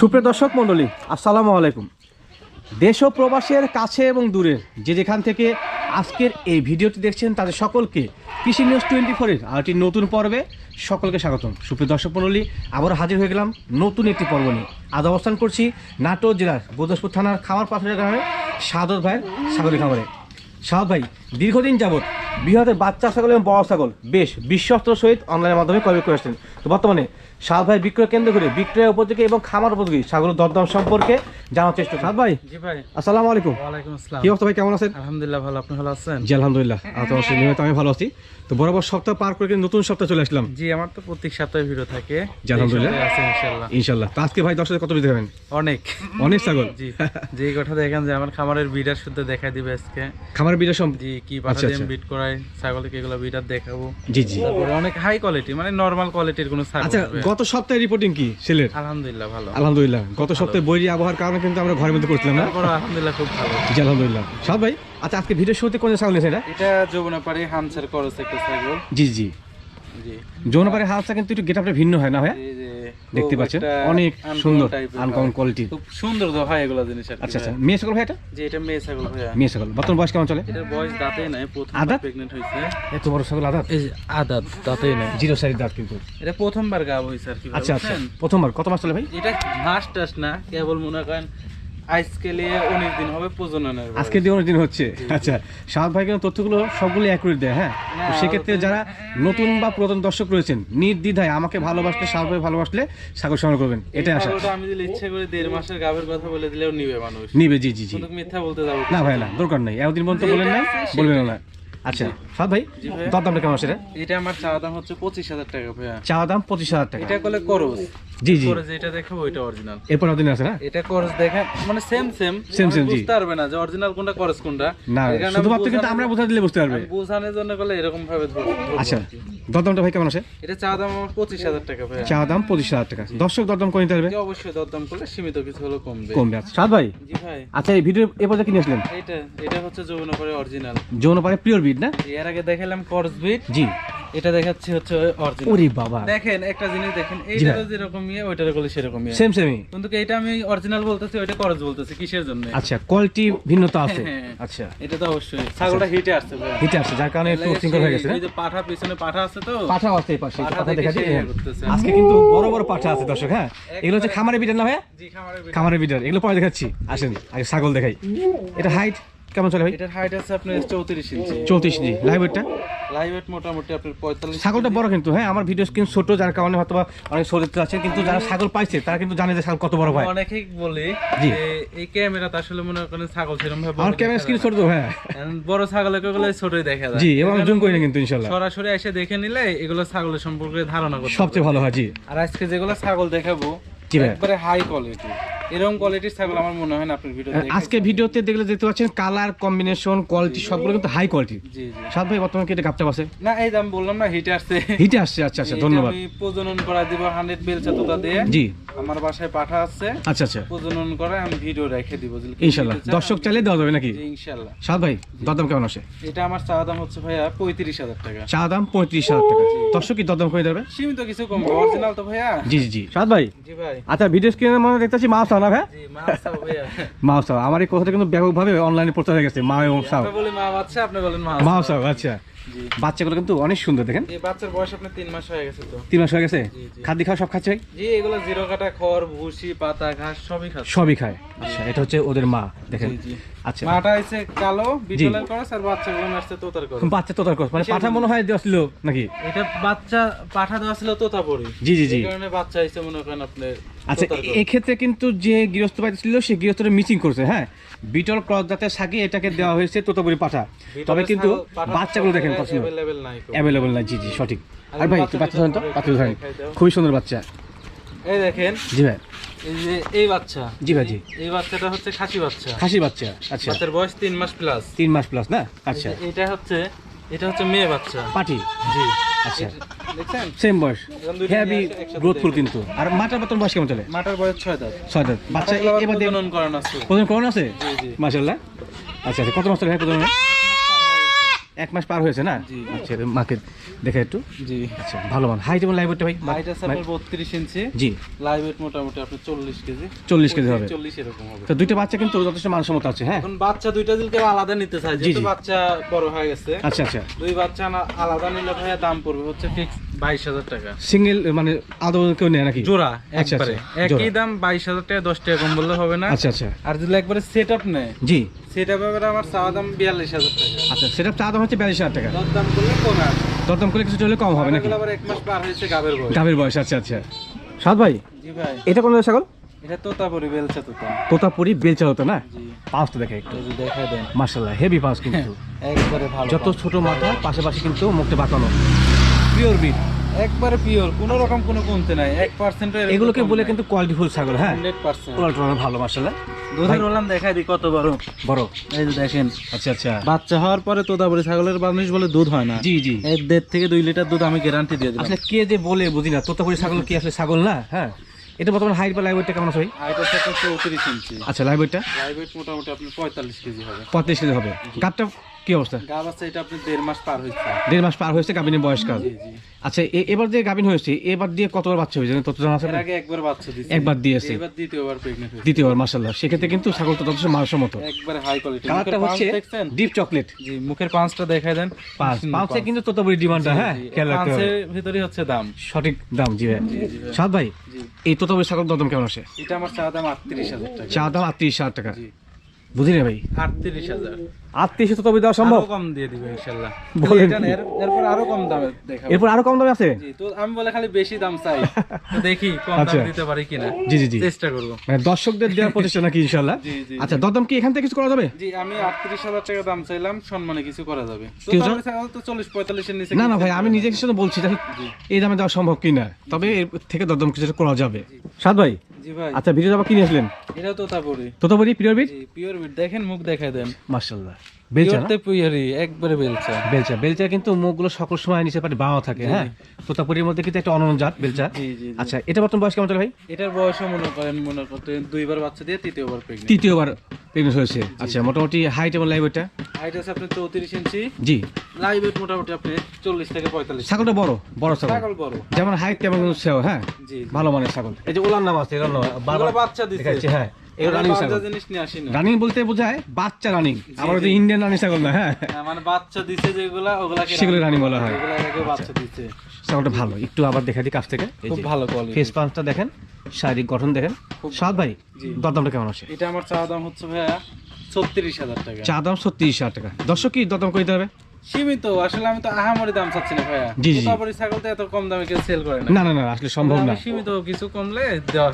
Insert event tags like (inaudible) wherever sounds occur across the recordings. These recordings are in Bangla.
সুপ্রিয় দর্শক মণ্ডলী, আসসালামু আলাইকুম। দেশ ও প্রবাসের কাছে এবং দূরের যে যেখান থেকে আজকের এই ভিডিওটি দেখছেন তাদের সকলকে কৃষি নিউজ টোয়েন্টি ফোরের আরেকটি নতুন পর্বে সকলকে স্বাগতম। সুপ্রিয় দর্শক মণ্ডলী আবার হাজির হয়ে গেলাম নতুন একটি পর্ব নিয়ে। আজ অবস্থান করছি নাটোর জেলার বোদাসপুর থানার খামার পাথরের গ্রামে সাদর ভাইয়ের ছাগলি খামারে। সাদ ভাই, দীর্ঘদিন যাবৎ বৃহতের বাচ্চা ছাগল এবং বড় ছাগল বেশ বিশ্বস্ত সহিত অনলাইনের মাধ্যমে ক্রয় করে আসছেন তো বর্তমানে সাদ ভাই বিক্রয় কেন্দ্র করে বিক্রয় উপযোগী এবং খামার উপযোগী ছাগলের দরদাম সম্পর্কে জানার চেষ্টা সাদ ভাই? জি ভাই। আসসালামু আলাইকুম। ওয়ালাইকুম আসসালাম। কি অবস্থা ভাই কেমন আছেন? আলহামদুলিল্লাহ ভালো আপনি ভালো আছেন? জি আলহামদুলিল্লাহ। আপনার নিয়মিত আমি ভালো আছি। তো বরাবর সপ্তাহ পার করে নতুন সপ্তাহ চলে আসলাম। জি আমার তো প্রত্যেক সপ্তাহে ভিডিও থাকে। জি, আলহামদুলিল্লাহ। আছে ইনশাআল্লাহ। ইনশাল্লাহ তো আজকে ভাই দর্শকের কত দিতে হবেন অনেক। অনেক ছাগল? জি যে কথা দেখেন যে আমার খামারের বিডার শুদ্ধ দেখাই দিবে আজকে। খামারের বিটা সম জি কি পাঠা দিয়ে আচ্ছা। বিট করাই ছাগলকে এগুলো বিডার দেখাবো। জি জি। তারপরে অনেক হাই কোয়ালিটি মানে নরমাল কোয়ালিটির কোনো ছাগল আচ্ছা। গত সপ্তাহে রিপোর্টিং কি সেলের আলহামদুলিল্লাহ ভালো। আলহামদুলিল্লাহ। গত সপ্তাহে বৈরি আবহাওয়ার কারণে কিন্তু আমরা ঘরের মধ্যে করছিলাম না? আলহামদুলিল্লাহ খুব ভালো। জি আলহামদুলিল্লাহ। সব ভাই আচ্ছা আজকে ভিডিও শুরুতে কোন ছাগল নিয়েছে এটা? যমুনাপাড়ি হামসার করস একটা ছাগল জি জি। জি। যৌনপাড়ে হামসা কিন্তু একটু গেটআপটা ভিন্ন হয় না ভাই দেখতে পাচ্ছেন? অনেক সুন্দর আনকমন কোয়ালিটি খুব সুন্দর তো হয় এগুলো জিনিস আচ্ছা আচ্ছা। মেয়ে ছাগল ভাই এটা? যে এটা মেয়ে ছাগল ভাই। মেয়ে ছাগল। বর্তমান বয়স কেমন চলে? এটার বয়স দাঁতে নাই প্রথম প্রেগন্যান্ট হইছে। হয়েছে এত বড় সকল আদা এই আদা আদাত দাঁতেই নাই। জিরো সারি দাঁত কিন্তু। এটা প্রথমবার গাব হইছে আর কি আচ্ছা আচ্ছা। প্রথমবার। কত মাস চলে ভাই? এটা মাস টাস না কেবল মনে করেন উনিশ দিন হবে প্রজননের আজকে দিয়ে দিন হচ্ছে। আচ্ছা ভাই কিন্তু তথ্যগুলো সবগুলো অ্যাকুরেট দেয় হ্যাঁ? তো সেক্ষেত্রে যারা নতুন বা পুরাতন দর্শক রয়েছেন নির্দ্বিধায় আমাকে ভালোবাসলে সাদ ভাই ভালোবাসলে সাগর সংগ্রহ করবেন। এটা এটাই আশা। আমি যদি ইচ্ছে করে দেড় মাসের গাবের কথা বলে দিলেও নিবে মানুষ। নিবে জি জি জি। মিথ্যা বলতে যাব না ভাই না। দরকার নাই। এতদিন পর্যন্ত বলেন নাই বলবেন না। আচ্ছা সাদ ভাই দর দামটা কেমন আছে এটা? এটা আমার চাওয়া দাম হচ্ছে পঁচিশ হাজার টাকা ভাইয়া। চাওয়া দাম পঁচিশ হাজার টাকা। এটা করলে করস। জি জি। করে যেটা দেখাবো ওইটা অরিজিনাল এরপর দিন আছে না? এটা করস দেখেন মানে সেম সেম Same, same, জি। বুঝতে পারবে না যে অরিজিনাল কোনটা করস কোনটা। না এই কারণে আমি শুধুমাত্র কিন্তু আমরা বোঝা দিলে বুঝতে পারবে। বোঝানোর জন্য করলে এরকম ভাবে আচ্ছা দরদামটা ভাই কেমন আছে? এটা চা দাম আমার পঁচিশ হাজার টাকা চাওয়া দাম পঁচিশ হাজার টাকা। দর্শক দরদাম করে নিতে পারবে? অবশ্যই দরদাম করলে সীমিত কিছু হলেও কমবে। কমবে আচ্ছা। সাদ ভাই জি ভাই। আচ্ছা এই ভিডিও এ পর্যন্ত কিনে আসলেন? এইটা এটা হচ্ছে যমুনা করে অরিজিনাল যৌনপাড়ে পিওর বিট না? এর আগে দেখালাম করস বিট জি। এটা দেখাচ্ছি হচ্ছে অরিজিনাল ওরে বাবা। দেখেন একটা জিনিস দেখেন জি এইটারও যেরকম ইয়ে ওইটারও করলে সেরকম ইয়ে। সেম সেমই কিন্তু এটা আমি অরিজিনাল বলতেছি ওইটা করস বলতেছি কিসের জন্য? আচ্ছা কোয়ালিটি ভিন্নতা আছে। হ্যাঁ। আচ্ছা। এটা তো অবশ্যই। ছাগলটা হিটে আসছে হিটে আসছে যার কারণে একটু সিঙ্গল হয়ে গেছে এই যে পাঠা পিছনে পাঠা আছে তো? পাঠা আছে এই পাশে পাঠা দেখা হ্যাঁ। আজকে কিন্তু বড় বড় পাঠা আছে দর্শক হ্যাঁ। এগুলো হচ্ছে খামারের বিটার না ভাইয়া? জি খামারের ভিতরে। খামারের বিটার এগুলো পরে দেখাচ্ছি আসেন আগে ছাগল দেখাই। এটা হাইট কেমন চলে ভাই? এটার হাইট আছে আপনার চৌত্রিশ ইঞ্চি চৌত্রিশ জি লাইভ ওয়েটটা লাইভ ওয়েট মোটামুটি আপনার পঁয়তাল্লিশ ছাগলটা বড় কিন্তু হ্যাঁ? আমার ভিডিও স্ক্রিন ছোট যার কারণে হয়তো অনেক আছে কিন্তু যারা ছাগল পাইছে তারা কিন্তু জানে যে ছাগল কত বড় ভাই। অনেকেই বলে যে এই আসলে মনে করেন ছাগল সেরকম ভাবে আমার ক্যামেরা স্ক্রিন ছোট হ্যাঁ। বড় ছাগলকে গুলো ছোটই দেখা যায়। জি এবং জুম করি না কিন্তু ইনশাল্লাহ। সরাসরি এসে দেখে নিলে এগুলো ছাগলের সম্পর্কে ধারণা করতে সবচেয়ে ভালো হয় জি। আর আজকে যেগুলো ছাগল দেখাবো জি ভাই। একবারে হাই কোয়ালিটি এরকম কোয়ালিটির ছাগল আমার মনে হয় না আপনার ভিডিও আজকে ভিডিওতে দেখলে দেখতে পাচ্ছেন কালার কম্বিনেশন কোয়ালিটি সবগুলো কিন্তু হাই কোয়ালিটি জি জি। সাদ ভাই বর্তমানে কি এটা কাপটা আছে না এই দাম বললাম না হিটে আসছে। হিটে আসছে আচ্ছা আচ্ছা ধন্যবাদ। আমি প্রজনন করা দিব হান্ড্রেড বেলচা তোতা দিয়ে। জি। আমার বাসায় পাঠা আছে। আচ্ছা আচ্ছা। প্রজনন করে আমি ভিডিও রেখে দিব। দর্শক চাইলে দেওয়া যাবে নাকি? সাদ ভাই দরদাম কেমন আসে? এটা আমার চা দাম হচ্ছে ভাইয়া পঁয়ত্রিশ হাজার টাকা। চা দাম পঁয়ত্রিশ হাজার টাকা। দর্শক কি দরদাম করে দেবে? সীমিত কিছু কম অরিজিনাল তো ভাইয়া। জি জি জি। সাদ ভাই? জি ভাই। আচ্ছা ভিডিও স্ক্রিনের মধ্যে দেখতেছি মাও চাও না ভাই জি মা ভাইয়া। মাও চাও আমার এই কথাটা কিন্তু ব্যাপকভাবে অনলাইনে প্রচার হয়ে গেছে মা এবং বলি মা বাচ্চা আপনি বলেন মা মাও আচ্ছা। বাচ্চাগুলো কিন্তু অনেক সুন্দর দেখেন। বাচ্চার বয়স আপনার তিন মাস হয়ে গেছে তো। তিন মাস হয়ে গেছে। খাদ্য খাওয়া সব খাচ্ছে জি এগুলো জিরো কাটা খড় ভুসি পাতা ঘাস সবই খাচ্ছে। সবই খায়। আচ্ছা এটা হচ্ছে ওদের মা দেখেন। জি। আচ্ছা। মাটা হচ্ছে কালো বিটলের করস আর বাচ্চাগুলো আসছে তোতার করস বাচ্চা তোতার কস মানে পাঠা মনে হয় দেওয়া ছিল নাকি? এটা বাচ্চা পাঠা দেওয়া ছিল তোতা পরি। জি জি জি। কারণে বাচ্চা মনে করেন আচ্ছা। এক্ষেত্রে কিন্তু যে গৃহস্থ বাড়ি ছিল সে গৃহস্থটা মিচিং করছে হ্যাঁ? বিটল ক্রস জাতের সাকি এটাকে দেওয়া হয়েছে তোতাপুরি পাঠা। তবে কিন্তু বাচ্চাগুলো দেখেন নাই। অ্যাভেলেবল না জি জি সঠিক। আর ভাই বাচ্চা ধরেন তো বাচ্চা ধরেন। খুবই সুন্দর বাচ্চা। এই দেখেন। জি ভাই। এই যে এই বাচ্চা। জি ভাই জি। এই বাচ্চাটা হচ্ছে খাসি বাচ্চা। খাসি বাচ্চা আচ্ছা। বাচ্চার বয়স তিন মাস প্লাস তিন মাস প্লাস না? আচ্ছা। এটা হচ্ছে এটা হচ্ছে মেয়ে বাচ্চা। পাটি? জি। আচ্ছা। সেম বয়স। হেভি গ্রোথফুল কিন্তু। আর মাটার বর্তমান বয়স কেমন চলে? মাটার বয়স ছয় দাঁত। ছয় দাঁত। বাচ্চা এবার প্রজনন করানো আছে। প্রজনন করানো আছে? জি জি। মাশাল্লাহ আচ্ছা আচ্ছা। কত মাস চলে হ্যাঁ প্রথমে এক মাস পার হয়েছে না? আচ্ছা মাকে দেখে একটু। জি। আচ্ছা ভালো মান হাইট এবং লাইভটা ভাই? হাইট আছে আপনার ইঞ্চি। জি। লাইভ ওয়েট মোটামুটি আপনার চল্লিশ কেজি। 40 কেজি হবে। চল্লিশ এরকম হবে। তো দুইটা বাচ্চা কিন্তু যথেষ্ট মানসম্মত আছে হ্যাঁ? এখন বাচ্চা দুইটা দিলকে আলাদা নিতে চাই যেহেতু বাচ্চা বড় হয়ে গেছে আচ্ছা আচ্ছা। দুই বাচ্চা আলাদা নিলে ভাইয়া দাম পড়বে হচ্ছে ফিক্স বাইশ হাজার টাকা। সিঙ্গেল মানে আদৌ কেউ নেয় নাকি? জোড়া আচ্ছা, একবারে। আচ্ছা, একই দাম বাইশ হাজার টাকা দশ টাকা কম বললে হবে না। আচ্ছা আচ্ছা। আর যদি একবারে সেট আপ নেয় জি। সেট আমার চাওয়া দাম বিয়াল্লিশ হাজার টাকা। আচ্ছা সেটা চা দাম হচ্ছে বিয়াল্লিশ হাজার টাকা। দরদাম করলে কিছু চলে কম হবে নাকি? গাভীর বয়স। আচ্ছা আচ্ছা। সাদ ভাই এটা কোন ছাগল? এটা তোতাপুরি তোতা। তোতাপুরি বেলচা হতো না? দেখে একটু। দেন। মার্শাল্লাহ হেভি কিন্তু। একবারে ভালো যত ছোট মাথা পাশাপাশি কিন্তু মুখটা বাঁকানো। পিওর বিট একবারে পিওর কোনো রকম কোনো কমতে নাই এক পার্সেন্ট এগুলোকে বলে কিন্তু কোয়ালিটি ফুল ছাগল হ্যাঁ? হান্ড্রেড পার্সেন্ট কোয়ালিটি ভালো মার্শাল্লাহ দুধের ওলান দেখাই দিই কত বড়। বড়? এই যে দেখেন। আচ্ছা আচ্ছা। বাচ্চা হওয়ার পরে তোতাপুরি ছাগলের বার্নিশ বলে দুধ হয় না। জি জি। এক দেড় থেকে দুই লিটার দুধ আমি গ্যারান্টি দিয়ে দিলাম। আসলে কে যে বলে বুঝি না তোতাপুরি ছাগল কি আসলে ছাগল না হ্যাঁ? এটা বর্তমানে হাইট বা লাইব্রেরিটা কেমন আছে ভাই? হাইটের সাথে ইঞ্চি আচ্ছা মোটামুটি আপনার পঁয়তাল্লিশ কেজি হবে। পঁয়ত্রিশ কেজি হবে। গাবটা কি অবস্থা? দেড় মাস পার হয়েছে। বয়সকাল আচ্ছা এবার যে হয়েছে এবার দিয়ে কতবার বাচ্চা হয়েছে? তত জানা আছে একবার বাচ্চা একবার দিয়েছে। দ্বিতীয়বার সেক্ষেত্রে কিন্তু ছাগল তো যথেষ্ট হচ্ছে ডিপ চকলেট মুখের পাঁচটা দেন। পাঁচ। কিন্তু তত বড় ডিমান্ডটা হ্যাঁ? হচ্ছে দাম। সঠিক দাম জি ভাই। সাদ ভাই এই তত বড় ছাগল দদম কেমন আসে? এটা আমার চা দাম 38000 টাকা। চা দাম 38000 টাকা। বুঝলি ভাই? 38000 ইনশাল্লাহ। আমি (laughs) আচ্ছা। মানে দর্শকদের দেওয়ার প্রতিষ্ঠা নাকি ইনশাল্লাহ? আচ্ছা দরদাম কি এখান থেকে কিছু করা যাবে? আমি আটত্রিশ হাজার টাকা দাম চাইলাম সম্মানে কিছু করা যাবে। তো 40 নিচে না না ভাই আমি নিজের বলছি এই দামে দেওয়া সম্ভব কিনা? তবে এর থেকে দরদম কিছু করা যাবে। সাদ ভাই জি ভাই। আচ্ছা ভিডিওটা কি কিনে আসলেন? এটা তো তারপরে তোতাপুরি পিওর বিট? পিওর বিট। দেখেন মুখ দেখায় দেন। মার্শাল্লাহ বেলচা না? পিওরতে পিওরই একবারে বেলচা। বেলচা বেলচা কিন্তু মুখগুলো সকল সময় নিচে পাটি বাঁও থাকে হ্যাঁ? তোতাপুরির মধ্যে কিন্তু একটা অনন্য জাত বেলচা। জি জি জি। আচ্ছা এটা বর্তমান বয়স কেমন চলে ভাই? এটার বয়সও মনে করেন মনে করতে দুইবার বাচ্চা দিয়ে তৃতীয়বার প্রেগনেন্ট তৃতীয়বার প্রেগনেন্ট হয়েছে। আচ্ছা মোটামুটি হাইট এবং লাইভ এটা হাইট আছে আপনার চৌত্রিশ ইঞ্চি জি। লাইভ ওয়েট মোটামুটি আপনি চল্লিশ থেকে পঁয়তাল্লিশ। ছাগলটা বড় বড় ছাগল। ছাগল বড়। যেমন হাইট তেমন সেও হ্যাঁ? ভালো মানের ছাগল। এই যে ওলার নাম আছে বাচ্চা হ্যাঁ। রানিং ছাগল। আসি বলতে বোঝায় বাচ্চা রানিং আমার তো ইন্ডিয়ান রানিং ছাগল না হ্যাঁ। হ্যাঁ, মানে বাচ্চা দিছে যেগুলা ওগুলাকে সেগুলো রানী বলা? হয়। বাচ্চা দিছে। ছাগলটা ভালো। একটু আবার দেখা দিই কাছ থেকে। খুব ভালো কোয়ালিটি ফেস পাঞ্চটা দেখেন শারীরিক গঠন দেখেন। খুব ভাই। দরদামটা কেমন আছে এটা আমার চা দাম হচ্ছে ভাইয়া ছত্রিশ হাজার টাকা। চা দাম ছত্রিশ হাজার টাকা। দর্শক কি দরদাম করে দিতে হবে? সীমিত আসলে আমি তো আহামরি দাম চাচ্ছি না ভাইয়া। জি, জি। তোতাপুরি ছাগল তো এত কম দামে কেউ সেল করে না। না না না আসলে সম্ভব না। সীমিত কিছু কমলে দেওয়া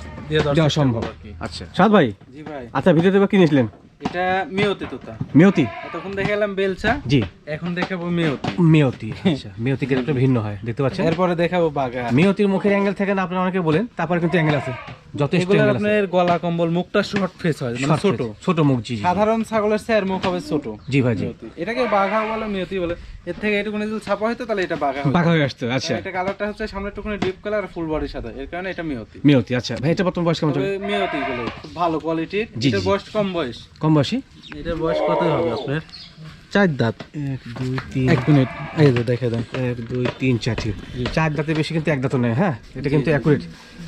দেওয়া সম্ভব। আচ্ছা। সাত ভাই? জি ভাই। আচ্ছা ভিডিও দেবে কিনেছিলেন এটা মেয়তি তোতা। মেয়তি? এতক্ষণ দেখে এলাম বেলচা। জি। এখন দেখাবো মেয়তি। মেয়তি (laughs) আচ্ছা। মেয়তি কিন্তু ভিন্ন হয় দেখতে পাচ্ছেন? এরপরে দেখাবো বাঘা মেয়তির মুখের অ্যাঙ্গেল থেকে না আপনি অনেকে বলেন তারপরে কিন্তু অ্যাঙ্গেল আছে। যথেষ্ট এগুলো অ্যাঙ্গেল আছে। আপনার গলা কম্বল মুখটা শর্ট ফেস হয় মানে ছোট। ছোট মুখ জি জি। সাধারণ ছাগলের স্যার মুখ হবে ছোট। জি ভাই এটাকে বাঘা বলে মেয়তি বলে। এর থেকে এটুকুনি যদি ছাপা হতো তাহলে এটা বাঘা হতো। হয়ে আসতো আচ্ছা। এটা কালারটা হচ্ছে সামনে টুকুনি ডিপ কালার আর ফুল বডির সাথে এর কারণে এটা মেয়তি মেয়তি আচ্ছা। ভাই এটা বর্তমান বয়স কেমন চলে? মেয়তি গুলো ভালো কোয়ালিটির এটার বয়স কম বয়স। কম বয়সী? এটার বয়স কত হবে আপনার? চার দাঁত। এক দুই তিন। এক মিনিট। এই দেখে দেন। এক দুই তিন চার দাঁতে বেশি কিন্তু এক দাঁতও নেই হ্যাঁ? এটা কিন্তু অ্যাকুরেট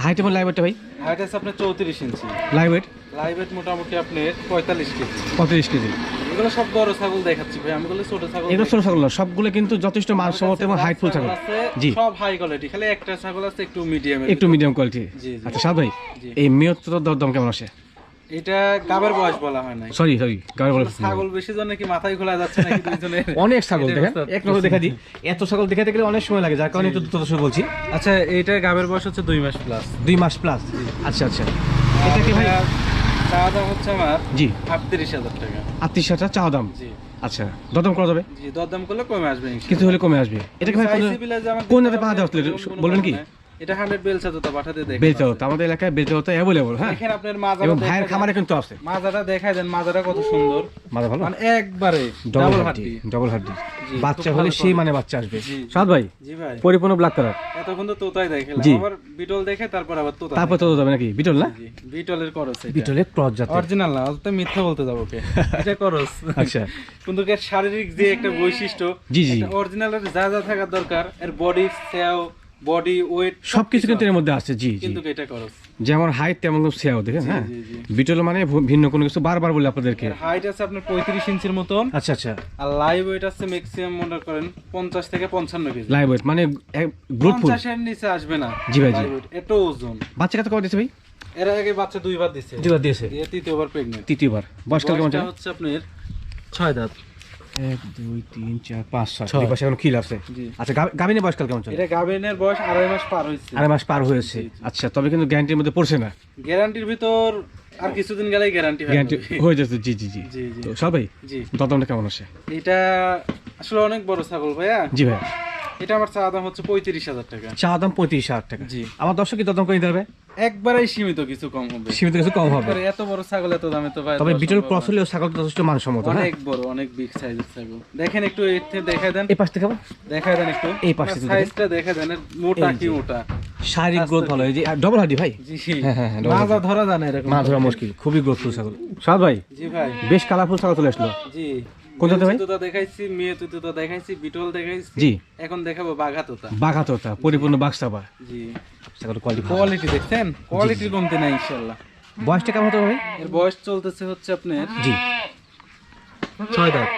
হাইট এবং লাইভেট ভাই? হাইট আছে আপনার চৌত্রিশ ইঞ্চি। লাইভেট লাইভেট মোটামুটি আপনার পঁয়তাল্লিশ কেজি। পঁয়ত্রিশ কেজি। এগুলো সব বড় ছাগল দেখাচ্ছি ভাই আমি বলে ছোট ছাগল এগুলো ছোট ছাগল সবগুলো কিন্তু যথেষ্ট মানসম্মত এবং হাইটফুল ছাগল জি। সব হাই কোয়ালিটি খালি একটা ছাগল আছে একটু মিডিয়াম একটু মিডিয়াম কোয়ালিটি। আচ্ছা সাদ ভাই এই দর দরদাম কেমন আসে? এটা গাবের বয়স বলা হয় সরি সরি বলে ছাগল বেশি জন্য কি মাথায় খোলা যাচ্ছে নাকি দুইজনের? (laughs) অনেক ছাগল দেখেন এক নজর দেখা দিই। এত ছাগল দেখাতে গেলে অনেক সময় লাগে যার কারণে একটু দ্রুত বলছি। আচ্ছা এইটা গাবের বয়স হচ্ছে দুই মাস প্লাস দুই মাস প্লাস আচ্ছা আচ্ছা। এটা কি ভাই? চাওয়া দাম হচ্ছে আমার জি। আটত্রিশ হাজার টাকা। আটত্রিশ হাজার দাম? জি। আচ্ছা দরদাম করা যাবে? জি দরদাম করলে কমে আসবে কিছু হলে কমে আসবে। এটা কি ভাই কোন- কোনো বলবেন কি। এটা হান্ড্রেড বেলসা তো পাঠাতে দেখেন বেলচা হতো আমাদের এলাকায় বেলচা হতো অ্যাভেলেবল হ্যাঁ? দেখেন আপনার মাজারা এবং ভাইয়ের খামারে কিন্তু আছে। মাজারা দেখায় দেন মাজারা কত সুন্দর। মাথা ভালো? মানে একবারে ডাবল হাড্ডি হাড্ডি। হাড্ডি। বাচ্চা হলে সেই মানে বাচ্চা আসবে। সাদ ভাই জি ভাই। পরিপূর্ণ ব্ল্যাক কালার এতক্ষণ তো তোতাই দেখালাম আবার বিটল দেখে তারপর আবার তোতা তারপর তো যাবে নাকি? বিটল না? বিটলের করস এটা। বিটলে ক্রস জাতের অরিজিনাল না তো মিথ্যা বলতে যাব কে? (laughs) এটা করস আচ্ছা। কিন্তু এর শারীরিক যে একটা বৈশিষ্ট্য জি, জি। অরিজিনালের যা যা থাকা দরকার এর বডি সেও বডি ওয়েট সবকিছু কিন্তু এর মধ্যে আছে জি জি। কিন্তু এটা করস যেমন হাইট তেমন সেও দেখেন হ্যাঁ? বিটল মানে ভিন্ন কোনো কিছু বারবার বলে আপনাদেরকে। হাইট আছে আপনার পঁয়ত্রিশ ইঞ্চির মতন। আচ্ছা আচ্ছা। আর লাইভ ওয়েট আছে ম্যাক্সিমাম মনে করেন পঞ্চাশ থেকে পঞ্চান্ন কেজি। লাইভ ওয়েট মানে গ্রোথফুল পঞ্চাশের নিচে আসবে না জি ভাই, জি। এত ওজন। বাচ্চা কত কবে দিয়েছে ভাই? এর আগে বাচ্চা দুইবার দিছে। দুবার দিয়েছে। দিয়ে তৃতীয়বার প্রেগনেন্ট তৃতীয়বার। বয়সকাল কেমন হচ্ছে আপনার ছয় দাঁত। এক দুই তিন চার পাঁচ ছয়। ছয়। দুই পাশে এখন খিল আছে। আচ্ছা গা- বয়সকাল কেমন চলে? এটা গাভিনের বয়স আড়াই মাস পার হয়েছে। আড়াই মাস পার হয়েছে। আচ্ছা তবে কিন্তু গ্যারান্টির মধ্যে পড়ছে না। গ্যারান্টির ভিতর আর কিছুদিন গেলেই গ্যারান্টি গ্যারান্টি হয়ে যাচ্ছে জি জি জি। তো সবাই? জি। দরদামটা কেমন আছে এটা আসলে অনেক বড় ছাগল ভাইয়া। জি ভাই এটা আমার চা দাম হচ্ছে পঁয়ত্রিশ হাজার টাকা। চা দাম পঁয়ত্রিশ হাজার টাকা। জি। আমার দর্শক কি দরদাম করে দিতে হবে একবারেই সীমিত কিছু কম হবে। সীমিত কিছু কম হবে। এত বড় ছাগল এত দামে তো ভাই তবে বিটল ক্রস হলেও ছাগল যথেষ্ট মানসম্মত হ্যাঁ? অনেক বড় অনেক বিগ সাইজের ছাগল। দেখেন একটু এর দেখায় দেন। এই পাশ থেকে দেখায় দেন একটু। এই পাশে তো সাইজটা দেখে দেন মোটা কি মোটা? শারীরিক গ্রোথ ভালো এই যে ডবল হাডি ভাই? জি। হ্যাঁ, হ্যাঁ, মাজা ধরা জানে এরকম। মা ধরা মুশকিল খুবই গ্রোথফুল ছাগল। সাদ ভাই? জি ভাই। বেশ কালারফুল ছাগল চলে আসলো। জি। কোন ভাই? তুতো দেখাইছি মেয়ে তুতো দেখাইছি বিটল দেখাইছি। জি। এখন দেখাবো বাঘা তোতা বাঘা তোতা পরিপূর্ণ বাক্সাবা জি। কোয়ালিটি কোয়ালিটি দেখছেন? কোয়ালিটির কমতি নাই ইনশাআল্লাহ বয়সটা কেমন হতে হবে এর বয়স চলতেছে হচ্ছে আপনার জি। ছয় দাঁত।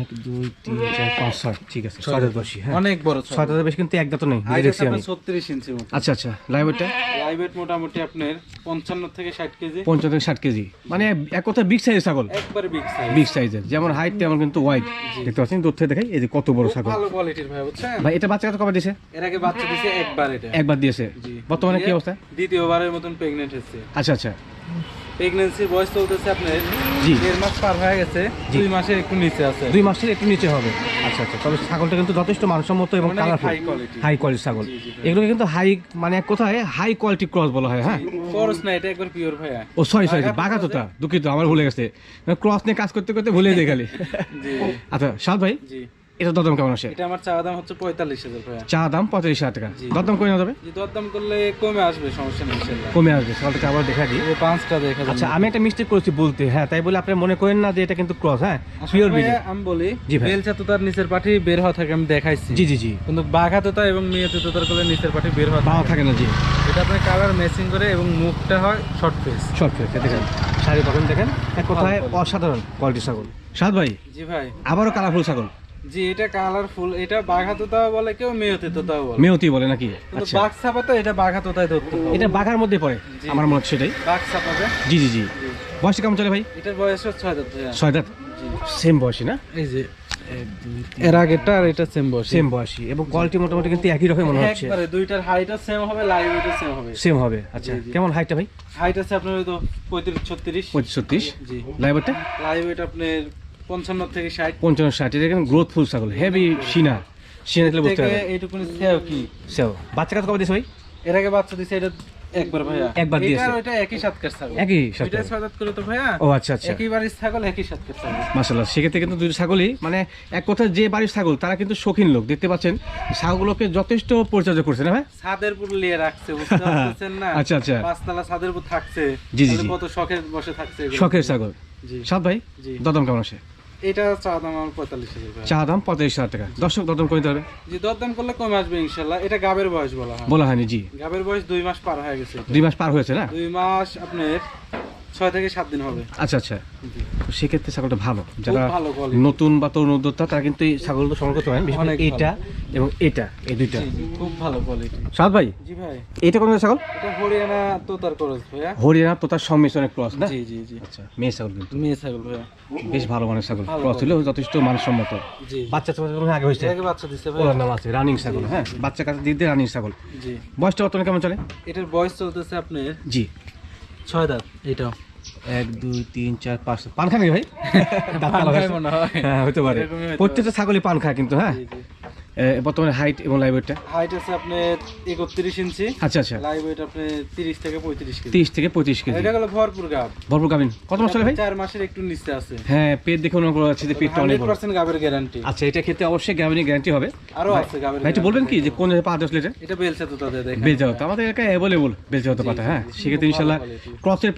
এক দুই তিন চার পাঁচ ছয়। ঠিক আছে ছয় দাঁত বসি হ্যাঁ। অনেক বড় ছয় ছয় বেশি কিন্তু এক দাঁত নেই দেখছি আমি। ছত্রিশ ইঞ্চি আচ্ছা আচ্ছা লাইভেরটা লাইভেট মোটামুটি আপনার পঞ্চান্ন থেকে ষাট কেজি। পঞ্চান্ন থেকে ষাট কেজি। মানে এক কথা বিগ সাইজ ছাগল। একবারে বিগ সাইজ বিগ সাইজের যেমন হাইট তেমন কিন্তু ওয়াইড দেখতে পাচ্ছেন দূর থেকে দেখাই এই যে কত বড় ছাগল। ভালো কোয়ালিটির ভাই বুঝছেন? ভাই এটা বাচ্চা কত কবে দিয়েছে এর আগে বাচ্চা দিছে একবার এটা। একবার দিয়েছে। বর্তমানে কি অবস্থা? দ্বিতীয়বারের মতন প্রেগনেন্ট হচ্ছে আচ্ছা আচ্ছা। প্রেগনেন্সির বয়স চলতেছে আপনার জি। দেড় মাস পার হয়ে গেছে দুই মাসের একটু নিচে আছে। দুই মাসের একটু নিচে হবে। আচ্ছা আচ্ছা। তবে ছাগলটা কিন্তু যথেষ্ট মানসম্মত এবং কালারফুল হাই কোয়ালিটি ছাগল। এগুলোকে কিন্তু হাই মানে এক কথায় হাই কোয়ালিটি ক্রস বলা হয় হ্যাঁ? খরচ না এটা একবার পিওর ভাইয়া। ও সরি সরি বাঘা তোতা দুঃখিত আমার ভুলে গেছে। ক্রস নিয়ে কাজ করতে করতে ভুলে (laughs) জি। আচ্ছা সাদ ভাই? জি। এটা দরদাম কেমন আসে? এটা আমার চাওয়া দাম হচ্ছে পঁয়তাল্লিশ হাজার চা দাম হাজার টাকা। দরদাম করে নেওয়া যাবে দরদাম করলে কমে আসবে সমস্যা নেই কমে আসবে। আবার দেখা দিই। পাঁচটা দেখা আচ্ছা আমি একটা মিস্টেক করেছি বলতে। হ্যাঁ তাই বলে আপনি মনে করেন না যে এটা কিন্তু ক্রস হ্যাঁ? পিওর ভাইয়া, আমি বলি। বেলচা তো তার নিচের পাটি বের হওয়া থাকে আমি দেখাইছি। জি জি জি। কিন্তু বাঘা তোতা এবং মেয়ে তোতার নিচের পাটি বের হওয়া থাকে। না জি। এটা আপনার কালার ম্যাচিং করে এবং মুখটা হয় শর্ট ফেস শর্ট ফেস দেখেন। শাড়ি তখন দেখেন। এক অসাধারণ কোয়ালিটি ছাগল। সাদ ভাই জি ভাই। আবারও কালারফুল ছাগল। জি এটা কালারফুল এটা বাঘা তোতাও বলে কেউ মেয়তে তোতাও বলে। মেয়তি বলে নাকি? আচ্ছা। বাঘ ছাপা তো এটা বাঘা তোতাই ধরতে এটা বাঘার মধ্যে পড়ে আমার মনে হচ্ছে সেটাই বাঘ ছাপাবে? জি জি জি। বয়সটা কেমন চলে ভাই? এটার বয়স হচ্ছে ছয় দাঁত। ছয় দাঁত? সেম বয়সী না? এই যে এর আগেরটা আর এটা সেম বয়স সেম বয়সী এবং কোয়ালিটি মোটামুটি কিন্তু একই রকম মনে হচ্ছে। একবারে দুইটার হাইটও সেম হবে লাইভ ওয়েটও সেম হবে। সেম হবে আচ্ছা। কেমন হাইটটা ভাই? হাইট আছে আপনার হয়তো পঁয়ত্রিশ ছত্রিশ। পঁচিশ ছত্রিশ। জি। লাইভারটা লাইভ ওয়েট আপনার পঞ্চান্ন থেকে ষাট। পঞ্চান্ন ষাট এটা কিন্তু গ্রোথফুল ছাগল হেভি সিনা। সিনা দেখলে বুঝতে এইটুকুনি সেও কি? সেও। বাচ্চা কাছে কবে দিয়েছে ভাই? এর আগে বাচ্চা দিছে এটা একবার ভাইয়া। একবার দিয়েছে। আর ওইটা একই সাতকার ছাগল। একই ছয় দাঁত করে তো ভাইয়া। ও আচ্ছা আচ্ছা। একই বাড়ির ছাগল একই সাতকার ছাগল। মাসাল্লাহ সেক্ষেত্রে কিন্তু দুই ছাগলই মানে এক কথায় যে বাড়ির ছাগল তারা কিন্তু শৌখিন লোক দেখতে পাচ্ছেন? ছাগলগুলোকে যথেষ্ট পরিচর্যা করছে না ভাই? ছাদের উপর লিয়ে রাখছে বুঝতে পারছেন না? আচ্ছা, আচ্ছা। পাঁচতলা ছাদের উপর থাকছে। জি, জি, কত শখের বসে থাকছে শখের ছাগল। জি। সাত ভাই? জি। দদম কেমন আসে এটা চা দাম আমার পঁয়তাল্লিশ হাজার চা দাম পঁয়তাল্লিশ হাজার টাকা। দর্শক দরদাম করে দিতে হবে। জি দরদাম করলে কমে আসবে ইনশাল্লাহ। এটা গাবের বয়স বলা হয়। বলা হয়নি জি। গাবের বয়স দুই মাস পার হয়ে গেছে দুই মাস পার হয়েছে না? দুই মাস আপনার ছয় থেকে সাত দিন হবে। আচ্ছা আচ্ছা। তো সেক্ষেত্রে ছাগলটা ভালো যারা নতুন বা তরুণ উদ্যোক্তা তারা কিন্তু এই ছাগলগুলো সংগ্রহ করতে পারেন বিশেষ এইটা এবং এটা এই দুইটা। খুব ভালো কোয়ালিটি সাত ভাই জি ভাই। এটা কোন ছাগল? এটা হরিয়ানা তোতার করস ভাইয়া। হরিয়ানা তো তার ক্রস না? জি জি জি। আচ্ছা মেয়ে ছাগল কিন্তু। মেয়ে ছাগল ভাইয়া। বেশ ভালো মানের ছাগল। ক্রস হলেও যথেষ্ট মানসম্মত। বাচ্চা ছাগল আগে হয়েছে? আগে বাচ্চা দিচ্ছে ভাইয়া। ওর নাম আছে রানিং ছাগল হ্যাঁ? বাচ্চা কাছে দিতে রানিং ছাগল। জি। বয়সটা বর্তমানে কেমন চলে? এটার বয়স চলতেছে আপনার জি। ছয় দাঁত এটাও। এক দুই তিন চার পাঁচ পান খান ভাই? (laughs) হয়। হতে পারে। প্রত্যেকটা ছাগলই পান খায় কিন্তু হ্যাঁ। বর্তমানে হাইট এবং লাইভ ওয়েটটা হাইট আছে ইঞ্চি। আচ্ছা আচ্ছা। লাইভ ওয়েট থেকে কেজি। থেকে পঁয়ত্রিশ কেজি। এটা গেল ভরপুর গাব। ভরপুর গাভিন কত মাস চলে ভাই মাসের একটু নিচে আছে। হ্যাঁ পেট দেখে করা যাচ্ছে যে পেটটা অনেক হান্ড্রেড বড় পার্সেন্ট গাবের গ্যারান্টি আচ্ছা এটা ক্ষেত্রে অবশ্যই গাভিনের গ্যারান্টি হবে। আরও আছে গাবের ভাই একটু বলবেন কি যে কোন পা দশ লিটার এটা? তো তাদের দেখেন। হতো আমাদের এলাকায় হতো পাতা হ্যাঁ? সেক্ষেত্রে